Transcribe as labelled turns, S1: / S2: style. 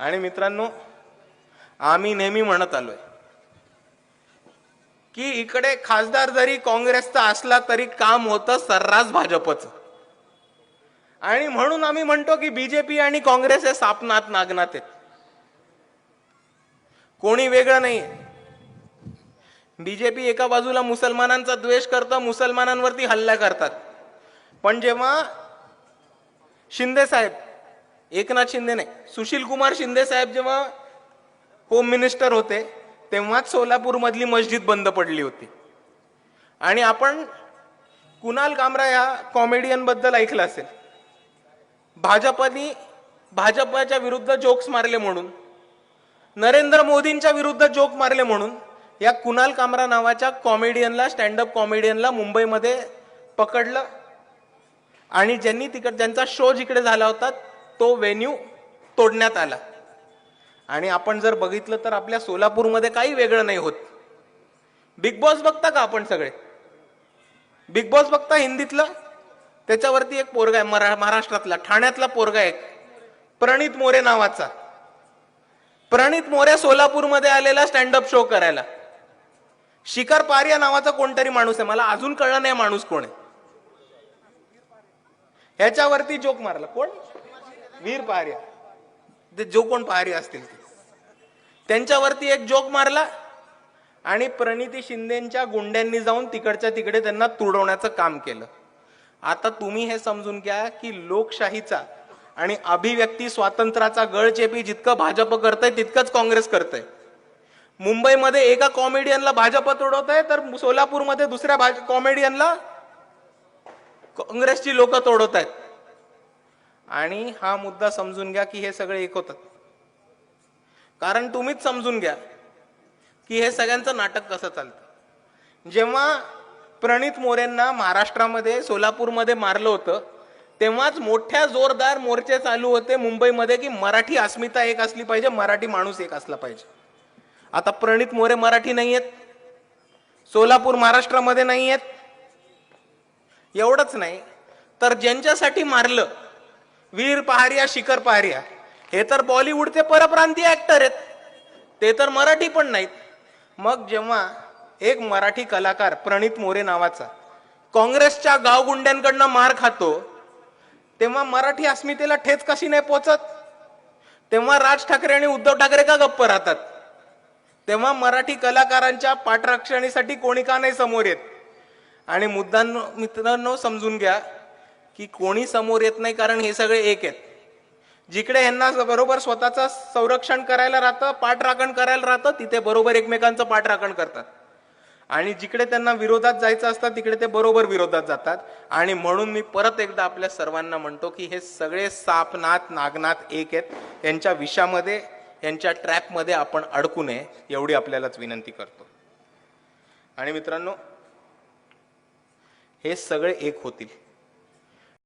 S1: आणि मित्रांनो आम्ही नेहमी म्हणत आलोय की इकडे खासदार जरी काँग्रेसचा असला तरी काम होतं सर्रास भाजपचं. आणि म्हणून आम्ही म्हणतो की बीजेपी आणि काँग्रेस हे सापनात नागनात आहेत. कोणी वेगळं नाही बीजेपी एका बाजूला मुसलमानांचा द्वेष करतं मुसलमानांवरती हल्ला करतात. पण जेव्हा शिंदे साहेब एकनाथ शिंदे नाही. सुशील कुमार शिंदे साहेब जेव्हा होम मिनिस्टर होते तेव्हाच सोलापूरमधली मस्जिद बंद पडली होती. आणि आपण कुणाल कामरा या कॉमेडियनबद्दल ऐकलं असेल. भाजपनी भाजपच्या विरुद्ध जोक्स मारले म्हणून नरेंद्र मोदींच्या विरुद्ध जोक मारले म्हणून या कुणाल कामरा नावाच्या कॉमेडियनला स्टँडअप कॉमेडियनला मुंबईमध्ये पकडलं. आणि ज्यांनी तिकड ज्यांचा शो जिकडे झाला होता तो व्हेन्यू तोडण्यात आला. आणि आपण जर बघितलं तर आपल्या सोलापूरमध्ये काही वेगळं नाही होत. बिग बॉस बघता का आपण सगळे? बिग बॉस बघता हिंदीतलं? त्याच्यावरती एक पोरगा आहे मरा महाराष्ट्रातला ठाण्यातला पोरगा एक. प्रणित मोरे नावाचा. प्रणित मोरे सोलापूरमध्ये आलेला स्टँडअप शो करायला. शिखर पारिया नावाचा कोणतरी माणूस आहे. मला अजून कळलं नाही माणूस कोण आहे. ह्याच्यावरती जोक मारला. कोण? वीर पहारिया ते जो कोण पहारी असतील ते. त्यांच्यावरती एक जोक मारला आणि प्रणिती शिंदेच्या गुंड्यांनी जाऊन तिकडच्या तिकडे त्यांना तुडवण्याचं काम केलं. आता तुम्ही हे समजून घ्या की लोकशाहीचा आणि अभिव्यक्ती स्वातंत्र्याचा गळचेपी जितकं भाजप करतंय तितकंच काँग्रेस करतंय. मुंबईमध्ये एका कॉमेडियनला भाजप तोडवत आहे तर सोलापूरमध्ये दुसऱ्या भाज कॉमेडियनला काँग्रेसची लोक तोडवत आहेत आणि हा मुद्दा समजून घ्या की हे सगळे एक होतात. कारण तुम्हीच समजून घ्या की हे सगळ्यांचं नाटक कसं चालतं. जेव्हा प्रणित मोरेंना महाराष्ट्रामध्ये सोलापूरमध्ये मारलं होतं तेव्हाच मोठ्या जोरदार मोर्चे चालू होते मुंबईमध्ये की मराठी अस्मिता एक असली पाहिजे मराठी माणूस एक असला पाहिजे. आता प्रणित मोरे मराठी नाही आहेत सोलापूर महाराष्ट्रामध्ये नाही आहेत एवढंच नाही. तर ज्यांच्यासाठी मारलं वीर पहारिया शिखर पहारिया. हे तर बॉलिवूडचे परप्रांतीय ऍक्टर आहेत. ते तर मराठी पण नाहीत. मग जेव्हा एक मराठी कलाकार प्रणित मोरे नावाचा काँग्रेसच्या गावगुंड्यांकडनं मार खातो तेव्हा मराठी अस्मितेला ठेच कशी नाही पोचत? तेव्हा राज ठाकरे आणि उद्धव ठाकरे का गप्प राहतात? तेव्हा मराठी कलाकारांच्या पाठरक्षणीसाठी कोणी का नाही समोर येत? आणि मुद्दांनो मित्रांनो समजून घ्या की कोणी समोर येत नाही कारण हे सगळे एक आहेत. जिकडे ह्यांना बरोबर स्वतःचं संरक्षण करायला राहतं पाठराखण करायला राहतं तिथे बरोबर एकमेकांचं पाठराखण करतात. आणि जिकडे त्यांना विरोधात जायचं असतं तिकडे ते बरोबर विरोधात जातात. आणि म्हणून मी परत एकदा आपल्या सर्वांना म्हणतो की हे सगळे सापनाथ नागनाथ एक आहेत. यांच्या विषामध्ये यांच्या ट्रॅपमध्ये आपण अडकू नये एवढी आपल्यालाच विनंती करतो. आणि मित्रांनो हे सगळे एक होतील.